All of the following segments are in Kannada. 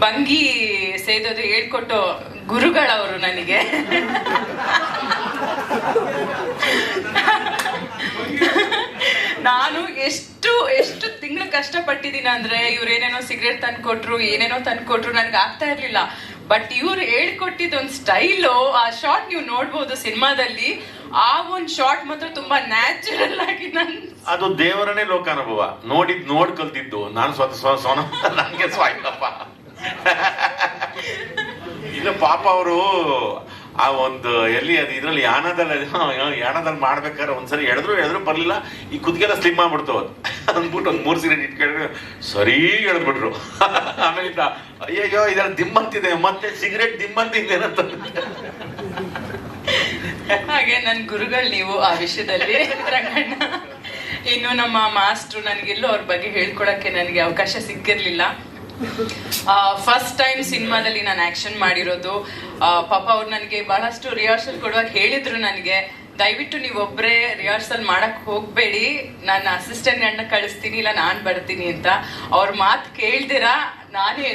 ಬಂಗಿ ಸೇದೋದು ಹೇಳ್ಕೊಟ್ಟು ಗುರುಗಳವರು ನನಗೆ. ನಾನು ಎಷ್ಟು ಎಷ್ಟು ತಿಂಗಳು ಕಷ್ಟಪಟ್ಟಿದ್ದೀನಿ ಅಂದ್ರೆ ಇವ್ರು ಏನೇನೋ ಸಿಗರೇಟ್ ತಂದು ಕೊಟ್ರು ಏನೇನೋ ತಂದ್ಕೊಟ್ರು ಕೊಟ್ರು ನನಗೆ ಆಗ್ತಾ ಇರ್ಲಿಲ್ಲ. ಬಟ್ ಇವ್ರು ಹೇಳ್ಕೊಟ್ಟಿದ್ ಒಂದು ಸ್ಟೈಲು ಆ ಶಾರ್ಟ್ ನೀವು ನೋಡ್ಬೋದು ಸಿನಿಮಾದಲ್ಲಿ, ಆ ಒಂದ್ ಶಾರ್ಟ್ ಮಾತ್ರ ತುಂಬಾ ನ್ಯಾಚುರಲ್ ಆಗಿ ನನ್ ಅದು ದೇವರನೇ ಲೋಕಾನುಭವ. ನೋಡಿದ್ ನೋಡ್ ಕಲ್ತಿದ್ದು ನಾನು ಸ್ವತಃ ನನಗೆ ಸ್ವಾಯಪ್ಪ ಇನ್ನು ಪಾಪ ಅವರು ಆ ಒಂದು ಎಲ್ಲಿ ಅದು ಇದ್ರಲ್ಲಿ ಯಾನದಲ್ಲಿ ಯಾನದಲ್ಲಿ ಮಾಡ್ಬೇಕಾದ್ರೆ ಒಂದ್ಸರಿ ಎಳೆದ್ರು ಎಳೆದ್ರು ಬರ್ಲಿಲ್ಲ. ಈ ಕುದ್ಗೆಲ್ಲ ಸ್ಲಿಮ್ ಮಾಡ್ಬಿಡ್ತು ಅದು. ಅಂದ್ಬಿಟ್ಟು ಒಂದು ಮೂರು ಸಿಗರೇಟ್ ಇಟ್ಕೊಂಡ್ರೆ ಸರಿ ಎಳೆದ್ಬಿಟ್ರು ಆಮೇಲೆ ಅಯ್ಯೋ ಅಯ್ಯಯ್ಯೋ, ಇದ್ರಲ್ಲಿ ದಿಮ್ಮಂತಿದೆ ಮತ್ತೆ ಸಿಗರೇಟ್ ದಿಮ್ಮಂತಿದೆ ಅಂತ. ಹಾಗೆ ನನ್ನ ಗುರುಗಳು ನೀವು ಆ ವಿಷಯದಲ್ಲಿ ಇನ್ನು ನಮ್ಮ ಮಾಸ್ಟ್ರು ನನಗೆಲ್ಲೂ ಅವ್ರ ಬಗ್ಗೆ ಹೇಳ್ಕೊಡಕ್ಕೆ ನನಗೆ ಅವಕಾಶ ಸಿಕ್ಕಿರ್ಲಿಲ್ಲ. ಫಸ್ಟ್ ಟೈಮ್ ಸಿನಿಮಾದಲ್ಲಿ ನಾನು ಆಕ್ಷನ್ ಮಾಡಿರೋದು. ಪಾಪ ಅವ್ರು ನನಗೆ ಬಹಳಷ್ಟು ರಿಹರ್ಸಲ್ ಕೊಡುವಾಗ ಹೇಳಿದ್ರು ನನಗೆ, ದಯವಿಟ್ಟು ನೀವೊಬ್ಬರೇ ರಿಹರ್ಸಲ್ ಮಾಡಕ್ಕೆ ಹೋಗ್ಬೇಡಿ. ನನ್ನ ಅಸಿಸ್ಟೆಂಟ್ ಅಣ್ಣ ಕಳಿಸ್ತೀನಿ, ಇಲ್ಲ ನಾನ್ ಬರ್ತೀನಿ ಅಂತ. ಅವ್ರ ಮಾತು ಕೇಳ್ದಿರಾ? ನಾನೇ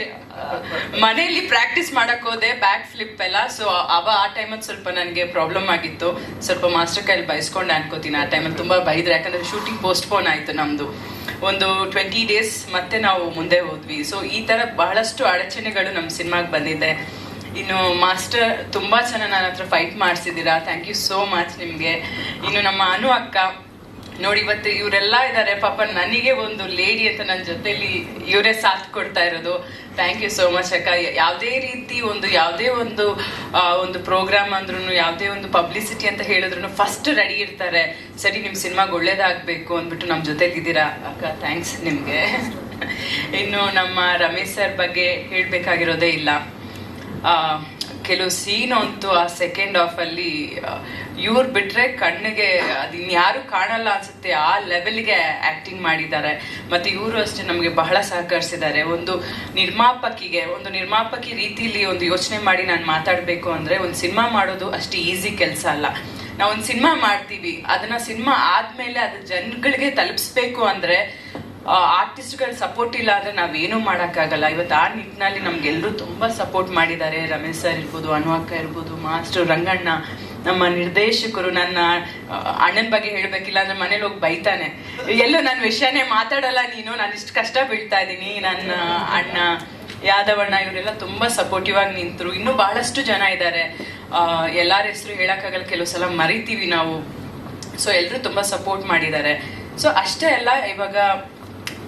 ಮನೆಯಲ್ಲಿ ಪ್ರಾಕ್ಟೀಸ್ ಮಾಡಕ್ ಹೋದೆ ಬ್ಯಾಕ್ ಫ್ಲಿಪ್ ಎಲ್ಲ. ಸೊ ಅವ ಆ ಟೈಮಲ್ಲಿ ಸ್ವಲ್ಪ ನನಗೆ ಪ್ರಾಬ್ಲಮ್ ಆಗಿತ್ತು. ಸ್ವಲ್ಪ ಮಾಸ್ಟರ್ ಕೈಲಿ ಬೈಸ್ಕೊಂಡು ಅನ್ಕೋತೀನಿ. ಆ ಟೈಮಲ್ಲಿ ತುಂಬಾ ಬೈದ್ರೆ. ಯಾಕಂದ್ರೆ ಶೂಟಿಂಗ್ ಪೋಸ್ಟ್ಪೋನ್ ಆಯ್ತು ನಮ್ದು. ಒಂದು ಟ್ವೆಂಟಿ ಡೇಸ್ ಮತ್ತೆ ನಾವು ಮುಂದೆ ಹೋದ್ವಿ. ಸೊ ಈ ತರ ಬಹಳಷ್ಟು ಅಡಚಣೆಗಳು ನಮ್ಮ ಸಿನಿಮಾಗೆ ಬಂದಿದೆ. ಇನ್ನು ಮಾಸ್ಟರ್ ತುಂಬಾ ಚೆನ್ನಾಗಿ ನನ್ನ ಹತ್ರ ಫೈಟ್ ಮಾಡಿಸಿದ್ದೀರಾ? ಥ್ಯಾಂಕ್ ಯು ಸೋ ಮಚ್ ನಿಮ್ಗೆ. ಇನ್ನು ನಮ್ಮ ಅನು ಅಕ್ಕ ನೋಡಿ, ಇವತ್ತು ಇವರೆಲ್ಲ ಇದ್ದಾರೆ. ಪಾಪ ನನಗೆ ಒಂದು ಲೇಡಿ ಅಂತ ನನ್ನ ಜೊತೆಲಿ ಇವರೇ ಸಾಥ್ ಕೊಡ್ತಾ ಇರೋದು. ಥ್ಯಾಂಕ್ ಯು ಸೋ ಮಚ್ ಅಕ್ಕ. ಯಾವುದೇ ರೀತಿ ಒಂದು, ಯಾವುದೇ ಒಂದು ಒಂದು ಪ್ರೋಗ್ರಾಮ್ ಅಂದ್ರೂ ಯಾವುದೇ ಒಂದು ಪಬ್ಲಿಸಿಟಿ ಅಂತ ಹೇಳಿದ್ರು ಫಸ್ಟ್ ರೆಡಿ ಇರ್ತಾರೆ. ಸರಿ ನಿಮ್ಮ ಸಿನಿಮಾಗೆ ಒಳ್ಳೇದಾಗಬೇಕು ಅಂದ್ಬಿಟ್ಟು ನಮ್ಮ ಜೊತೆಲಿ ಇದ್ದೀರಾ? ಅಕ್ಕ ಥ್ಯಾಂಕ್ಸ್ ನಿಮಗೆ. ಇನ್ನು ನಮ್ಮ ರಮೇಶ್ ಸರ್ ಬಗ್ಗೆ ಹೇಳಬೇಕಾಗಿರೋದೇ ಇಲ್ಲ. ಕೆಲವು ಸೀನ್ ಅಂತೂ ಆ ಸೆಕೆಂಡ್ ಹಾಫ್ ಅಲ್ಲಿ ಇವ್ರು ಬಿಟ್ರೆ ಕಣ್ಣಿಗೆ ಅದಿನ್ಯಾರು ಕಾಣಲ್ಲ ಅನ್ಸುತ್ತೆ. ಆ ಲೆವೆಲ್ಗೆ ಆಕ್ಟಿಂಗ್ ಮಾಡಿದ್ದಾರೆ. ಮತ್ತೆ ಇವರು ಅಷ್ಟೇ ನಮಗೆ ಬಹಳ ಸಹಕರಿಸಿದ್ದಾರೆ. ಒಂದು ನಿರ್ಮಾಪಕಿಗೆ, ಒಂದು ನಿರ್ಮಾಪಕಿ ರೀತಿಲಿ ಒಂದು ಯೋಚನೆ ಮಾಡಿ ನಾನು ಮಾತಾಡಬೇಕು ಅಂದ್ರೆ ಒಂದು ಸಿನಿಮಾ ಮಾಡೋದು ಅಷ್ಟು ಈಸಿ ಕೆಲಸ ಅಲ್ಲ. ನಾವು ಒಂದು ಸಿನಿಮಾ ಮಾಡ್ತೀವಿ. ಅದನ್ನ ಸಿನಿಮಾ ಆದ್ಮೇಲೆ ಅದು ಜನಗಳಿಗೆ ತಲುಪಿಸ್ಬೇಕು ಅಂದ್ರೆ ಆರ್ಟಿಸ್ಟ್ಗಳ ಸಪೋರ್ಟ್ ಇಲ್ಲ ಅಂದ್ರೆ ನಾವೇನು ಮಾಡೋಕ್ಕಾಗಲ್ಲ. ಇವತ್ತು ಆ ನಿಟ್ಟಿನಲ್ಲಿ ನಮ್ಗೆಲ್ಲರೂ ತುಂಬಾ ಸಪೋರ್ಟ್ ಮಾಡಿದ್ದಾರೆ. ರಮೇಶ್ ಸರ್ ಇರ್ಬೋದು, ಅನುವಕ್ಕ ಇರ್ಬೋದು, ಮಾಸ್ಟರ್ ರಂಗಣ್ಣ, ನಮ್ಮ ನಿರ್ದೇಶಕರು, ನನ್ನ ಅಣ್ಣನ ಬಗ್ಗೆ ಹೇಳ್ಬೇಕಿಲ್ಲ ಅಂದ್ರೆ ಮನೇಲಿ ಹೋಗಿ ಬೈತಾನೆ. ಎಲ್ಲೂ ನನ್ನ ವಿಷಯನೇ ಮಾತಾಡಲ್ಲ ನೀನು. ನಾನು ಇಷ್ಟು ಕಷ್ಟ ಬೀಳ್ತಾ ಇದ್ದೀನಿ. ನನ್ನ ಅಣ್ಣ ಯಾದವಣ್ಣ ಇವರೆಲ್ಲ ತುಂಬಾ ಸಪೋರ್ಟಿವ್ ಆಗಿ ನಿಂತರು. ಇನ್ನೂ ಬಹಳಷ್ಟು ಜನ ಇದ್ದಾರೆ. ಎಲ್ಲರ ಹೆಸರು ಹೇಳೋಕ್ಕಾಗಲ್ಲ. ಕೆಲವು ಸಲ ಮರಿತೀವಿ ನಾವು. ಸೊ ಎಲ್ಲರೂ ತುಂಬಾ ಸಪೋರ್ಟ್ ಮಾಡಿದ್ದಾರೆ. ಸೊ ಅಷ್ಟೇ ಅಲ್ಲ, ಇವಾಗ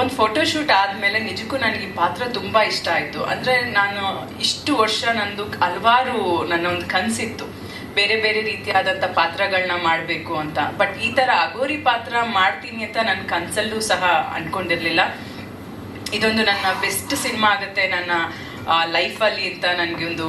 ಒಂದು ಫೋಟೋ ಶೂಟ್ ಆದ್ಮೇಲೆ ನಿಜಕ್ಕೂ ನನಗೆ ಈ ಪಾತ್ರ ತುಂಬಾ ಇಷ್ಟ ಆಯ್ತು. ಅಂದ್ರೆ ನಾನು ಇಷ್ಟು ವರ್ಷ ನಂದು ಹಲವಾರು ನನ್ನ ಒಂದು ಕನ್ಸಿತ್ತು. ಬೇರೆ ಬೇರೆ ರೀತಿಯಾದಂತ ಪಾತ್ರಗಳನ್ನ ಮಾಡಬೇಕು ಅಂತ. ಬಟ್ ಈ ತರ ಅಗೋರಿ ಪಾತ್ರ ಮಾಡ್ತೀನಿ ಅಂತ ನನ್ನ ಕನ್ಸಲ್ಲೂ ಸಹ ಅನ್ಕೊಂಡಿರ್ಲಿಲ್ಲ. ಇದೊಂದು ನನ್ನ ಬೆಸ್ಟ್ ಸಿನಿಮಾ ಆಗುತ್ತೆ ನನ್ನ ಲೈಫಲ್ಲಿ ಅಂತ ನನಗೆ ಒಂದು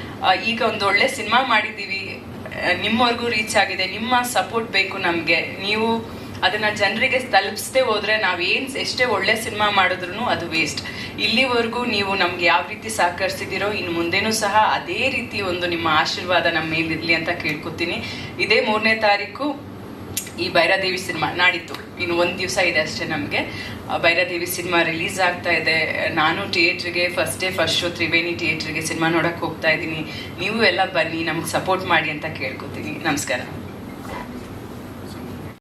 ಈಗ ಒಂದು ಒಳ್ಳೆ ಸಿನಿಮಾ ಮಾಡಿದ್ದೀವಿ. ನಿಮ್ಮವರೆಗೂ ರೀಚ್ ಆಗಿದೆ. ನಿಮ್ಮ ಸಪೋರ್ಟ್ ಬೇಕು ನಮಗೆ. ನೀವು ಅದನ್ನ ಜನರಿಗೆ ತಲುಪಿಸದೆ ಹೋದ್ರೆ ನಾವೇನ್ ಎಷ್ಟೇ ಒಳ್ಳೆ ಸಿನಿಮಾ ಮಾಡಿದ್ರು ಅದು ವೇಸ್ಟ್ ಇಲ್ಲಿವರೆಗೂ ನೀವು ನಮ್ಗೆ ಯಾವ ರೀತಿ ಸಹಕರಿಸಿದಿರೋ ಇನ್ನು ಮುಂದೆನೂ ಸಹ ಅದೇ ರೀತಿ ಒಂದು ನಿಮ್ಮ ಆಶೀರ್ವಾದ ನಮ್ಮ ಮೇಲಿರ್ಲಿ ಅಂತ ಕೇಳ್ಕೊತೀನಿ. ಇದೇ ಮೂರನೇ ತಾರೀಕು ಈ ಭೈರಾದೇವಿ ಸಿನಿಮಾ ನಾಡಿತ್ತು ಇನ್ನು ಒಂದು ದಿವಸ ಇದೆ ಅಷ್ಟೇ ನಮಗೆ. ಭೈರಾದೇವಿ ಸಿನಿಮಾ ರಿಲೀಸ್ ಆಗ್ತಾ ಇದೆ. ನಾನು ಥಿಯೇಟ್ರಿಗೆ first day first show Triveni ಥಿಯೇಟ್ರಿಗೆ ಸಿನಿಮಾ ನೋಡೋಕ್ಕೆ ಹೋಗ್ತಾ ಇದ್ದೀನಿ. ನೀವು ಎಲ್ಲ ಬನ್ನಿ, ನಮ್ಗೆ ಸಪೋರ್ಟ್ ಮಾಡಿ ಅಂತ ಕೇಳ್ಕೊತೀನಿ. ನಮಸ್ಕಾರ.